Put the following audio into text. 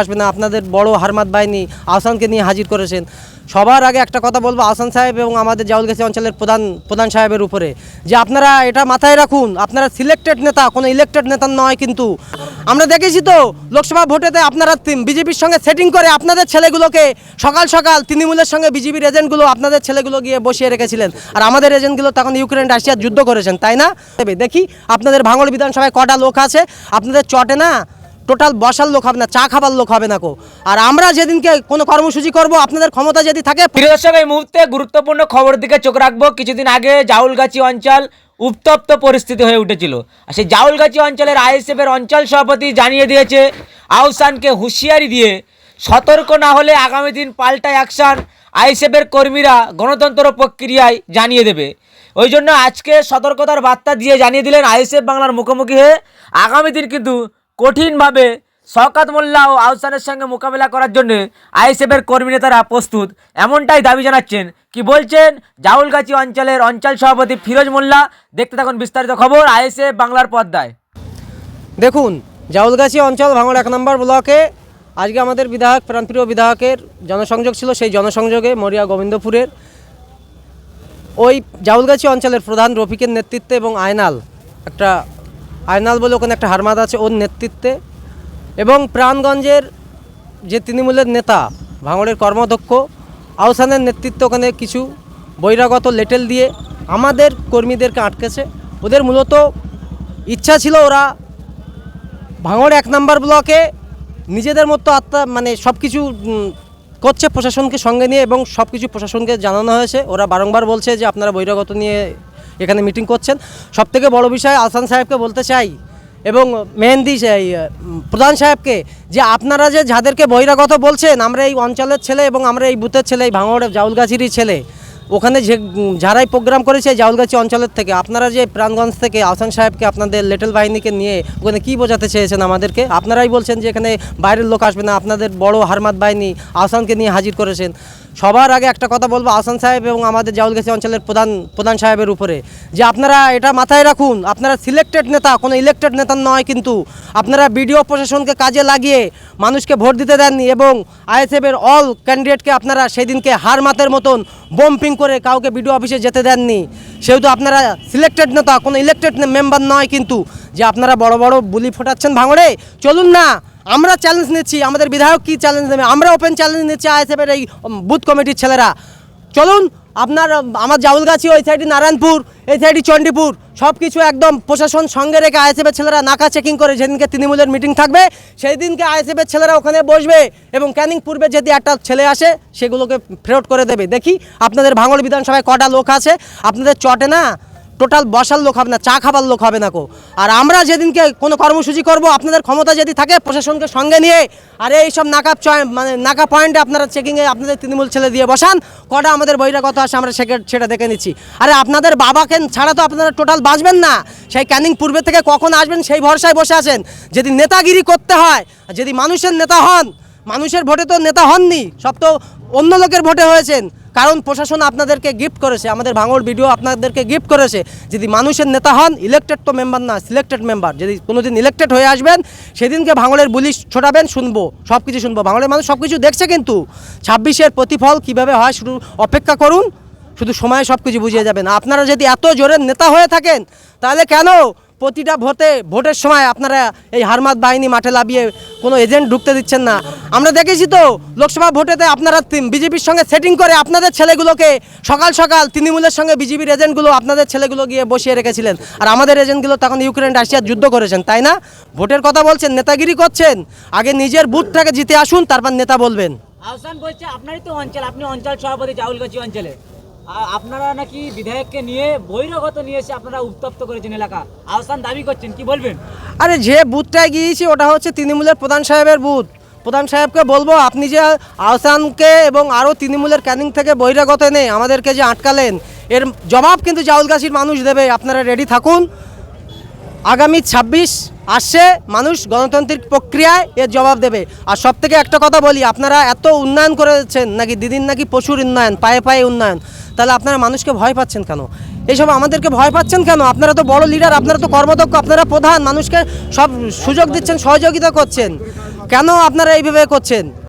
আসবে না, আপনাদের বড় হারমাত বাহিনী আহসানকে নিয়ে হাজির করেছেন। সবার আগে একটা কথা বলব আহসান সাহেব এবং আমাদের জাউলগাছি অঞ্চলের প্রধান প্রধান সাহেবের উপরে। যে আপনারা এটা মাথায় রাখুন, আপনারা সিলেক্টেড নেতা, কোনো ইলেক্টেড নেতা নয় কিন্তু। আমরা দেখেছি তো, লোকসভা ভোটেতে আপনারা বিজেপির সঙ্গে সেটিং করে আপনাদের ছেলেগুলোকে সকাল সকাল তৃণমূলের সঙ্গে বিজেপির এজেন্টগুলো আপনাদের ছেলেগুলো গিয়ে বসিয়ে রেখেছিলেন। আর আমাদের এজেন্টগুলো তখন ইউক্রেন রাশিয়ার যুদ্ধ করেছেন, তাই না? দেখি, আপনাদের ভাঙড় বিধানসভায় কটা লোক আছে? আপনাদের চটে না? টোটাল বসার লোক হবে না, চা খাবার লোক হবে না কো। আর আমরা যেদিনকে কোনো কর্মসূচি করব, আপনাদের ক্ষমতা যদি থাকে, প্রিয় দর্শক, এই মুহূর্তে গুরুত্বপূর্ণ খবর দিকে চোখ রাখব। কিছুদিন আগে জাউলগাছি অঞ্চল উত্তপ্ত পরিস্থিতি হয়ে উঠেছিল। আর সেই জাউলগাছি অঞ্চলের আইএসএফ এর অঞ্চল সভাপতি জানিয়ে দিয়েছে, আহসানকে হুঁশিয়ারি দিয়ে সতর্ক না হলে আগামী দিন পাল্টা অ্যাকশন আইএসএফ এর কর্মীরা গণতন্ত্র প্রক্রিয়ায় জানিয়ে দেবে। ওই জন্য আজকে সতর্কতার বার্তা দিয়ে জানিয়ে দিলেন আইএসএফ বাংলার মুখোমুখি হয়ে আগামী দিন কিন্তু কঠিনভাবে শওকাত মোল্লা ও আহসানের সঙ্গে মোকাবেলা করার জন্য আইএসএফের কর্মী নেতারা প্রস্তুত। এমনটাই দাবি জানাচ্ছেন। কি বলছেন? জাউলগাছি অঞ্চলের অঞ্চল সভাপতি ফিরোজ মোল্লা। দেখতে থাকুন বিস্তারিত খবর আইএসএফ বাংলার পর্দায়। দেখুন, জাউলগাছি অঞ্চল ভাঙড় এক নম্বর ব্লকে আজকে আমাদের বিধায়ক, প্রাণপ্রিয় বিধায়কের জনসংযোগ ছিল। সেই জনসংযোগে মরিয়া গোবিন্দপুরের ওই জাউলগাছি অঞ্চলের প্রধান রফিকের নেতৃত্বে এবং আয়নাল একটা আয়নাল বলে ওখানে একটা হারমাদ আছে, ওর নেতৃত্বে। এবং প্রাণগঞ্জের যে তৃণমূলের নেতা, ভাঙড়ের কর্মাধ্যক্ষ, আহসানের নেতৃত্বে ওখানে কিছু বহিরাগত লেটেল দিয়ে আমাদের কর্মীদেরকে আটকেছে। ওদের মূলত ইচ্ছা ছিল ওরা ভাঙড় এক নম্বর ব্লকে নিজেদের মতো আত্মা মানে সব কিছু করছে প্রশাসনকে সঙ্গে নিয়ে এবং সব কিছু প্রশাসনকে জানানো হয়েছে। ওরা বারংবার বলছে যে আপনারা বহিরাগত নিয়ে এখানে মিটিং করছেন। সব থেকে বড় বিষয় আসান সাহেবকে বলতে চাই, এবং মেহেন্দি প্রধান সাহেবকে, যে আপনারা যে যাদেরকে বহিরাগত বলছেন, আমরা এই অঞ্চলের ছেলে এবং আমরা এই বুথের ছেলে, এই ভাঙড় জাউলগাছিরই ছেলে। ওখানে যে যারাই প্রোগ্রাম করেছে জাউলগাছি অঞ্চলের থেকে, আপনারা যে প্রাণগঞ্জ থেকে আসান সাহেবকে, আপনাদের লিটল বাহিনীকে নিয়ে ওখানে কি বোঝাতে চেয়েছেন আমাদেরকে? আপনারাই বলছেন যে এখানে বাইরের লোক আসবে না, আপনাদের বড় হারমাত বাহিনী আসানকে নিয়ে হাজির করেছেন। সবার আগে একটা কথা বলব আসান সাহেব এবং আমাদের জাউলগাছি অঞ্চলের প্রধান প্রধান সাহেবের উপরে, যে আপনারা এটা মাথায় রাখুন, আপনারা সিলেক্টেড নেতা, কোনো ইলেক্টেড নেতা নয় কিন্তু আপনারা বিডিও প্রশাসনকে কাজে লাগিয়ে মানুষকে ভোট দিতে দেননি এবং আইএসএফের অল ক্যান্ডিডেটকে আপনারা সেদিনকে হার মাতের মতন বম্পিং করে কাউকে বিডিও অফিসে যেতে দেননি। সেহেতু আপনারা সিলেক্টেড নেতা, কোনো ইলেক্টেড মেম্বার নয় কিন্তু যে আপনারা বড় বড় বুলি ফোটাচ্ছেন ভাঙড়ে। চলুন না আমরা চ্যালেঞ্জ নিচ্ছি, আমাদের বিধায়ক কি চ্যালেঞ্জ নেবে? আমরা ওপেন চ্যালেঞ্জ নিচ্ছি আইএসএফের এই বুথ কমিটির ছেলেরা। চলুন, আপনার, আমার জাউলগাছি ওই সাইডে নারায়ণপুর, এই সাইডে চণ্ডীপুর সব কিছু একদম প্রশাসন সঙ্গে রেখে আইএসএফের ছেলেরা নাকা চেকিং করে, যেদিনকে তৃণমূলের মিটিং থাকবে সেই দিনকে আইএসএফের ছেলেরা ওখানে বসবে এবং ক্যানিং পূর্বে যদি একটা ছেলে আসে, সেগুলোকে ফেরত করে দেবে। দেখি, আপনাদের ভাঙড় বিধানসভায় কটা লোক আছে? আপনাদের চটে না? টোটাল বসার লোক হবে না, চা খাবার লোক হবে না কো। আর আমরা যেদিনকে কোনো কর্মসূচি করব, আপনাদের ক্ষমতা যদি থাকে প্রশাসনকে সঙ্গে নিয়ে, আর এই সব নাকা মানে নাকা পয়েন্টে আপনারা চেকিংয়ে আপনাদের তৃণমূল ছেলে দিয়ে বসান, কটা আমাদের বহিরাগত আসে, আমরা সেটা দেখে নিচ্ছি। আরে আপনাদের বাবাকে ছাড়া তো আপনারা টোটাল বাঁচবেন না। সেই ক্যানিং পূর্বে থেকে কখন আসবেন সেই ভরসায় বসে আছেন। যদি নেতাগিরি করতে হয় যদি মানুষের নেতা হন, মানুষের ভোটে তো নেতা হননি, সব তো অন্য লোকের ভোটে হয়েছেন। কারণ প্রশাসন আপনাদেরকে গিফট করেছে, আমাদের ভাঙড় ভিডিও আপনাদেরকে গিফট করেছে। যদি মানুষের নেতা হন ইলেক্টেড তো মেম্বার না সিলেক্টেড মেম্বার যদি কোনোদিন ইলেক্টেড হয়ে আসবেন, সেদিনকে ভাঙড়ের বুলি ছোটাবেন, শুনব সব কিছু শুনব। ভাঙড়ের মানুষ সব কিছু দেখছে কিন্তু। ছাব্বিশের প্রতিফল কীভাবে হয় শুধু অপেক্ষা করুন, শুধু সময়ে সব কিছু বুঝিয়ে যাবেন। আপনারা যদি এত জোরের নেতা হয়ে থাকেন, তাহলে কেন প্রতিটা ভোটে, ভোটের সময় আপনারা এই হারমাত বাহিনী মাঠে লাভিয়ে কোনো এজেন্ট ঢুকতে দিচ্ছেন না। আমরা দেখেছি তো, লোকসভা ভোটেতে আপনারা বিজেপির সঙ্গে সেটিং করে আপনাদের ছেলেগুলোকে সকাল সকাল তৃণমূলের সঙ্গে বিজেপির এজেন্টগুলো আপনাদের ছেলেগুলো গিয়ে বসিয়ে রেখেছিলেন। আর আমাদের এজেন্টগুলো তখন ইউক্রেন রাশিয়ার যুদ্ধ করেছেন, তাই না? ভোটের কথা বলছেন, নেতাগিরি করছেন। আগে নিজের বুথটাকে জিতে আসুন, তারপর নেতা বলবেন। আহসান বলছে, আপনারই তো অঞ্চল, আপনি অঞ্চল সভাপতি, জাউলগাছি অঞ্চলে। আপনারা নাকি বিধায়ককে নিয়ে বহিরাগত নিয়ে এসে আপনারা উত্তপ্ত করেছেন এলাকা। আহসান দাবি করছেন, কি বলবেন? আরে যে বুথটায় গিয়েছি, ওটা হচ্ছে তৃণমূলের প্রধান সাহেবের বুথ। প্রধান সাহেবকে বলব, আপনি যে আহসানকে এবং আরও তৃণমূলের ক্যানিং থেকে বহিরাগত এনে আমাদেরকে যে আটকালেন, এর জবাব কিন্তু জাউলগাছির মানুষ দেবে। আপনারা রেডি থাকুন। আগামী ছাব্বিশ আসছে, মানুষ গণতান্ত্রিক প্রক্রিয়ায় এর জবাব দেবে। আর সব থেকে একটা কথা বলি, আপনারা এত উন্নয়ন করেছেন নাকি দিদিন নাকি প্রচুর উন্নয়ন, পায়ে পায়ে উন্নয়ন, তাহলে আপনারা মানুষকে ভয় পাচ্ছেন কেন? এইসব আমাদেরকে ভয় পাচ্ছেন কেন? আপনারা তো বড় লিডার আপনারা তো কর্মদক্ষ, আপনারা প্রধান, মানুষকে সব সুযোগ দিচ্ছেন, সহযোগিতা করছেন। কেন আপনারা এইভাবে করছেন?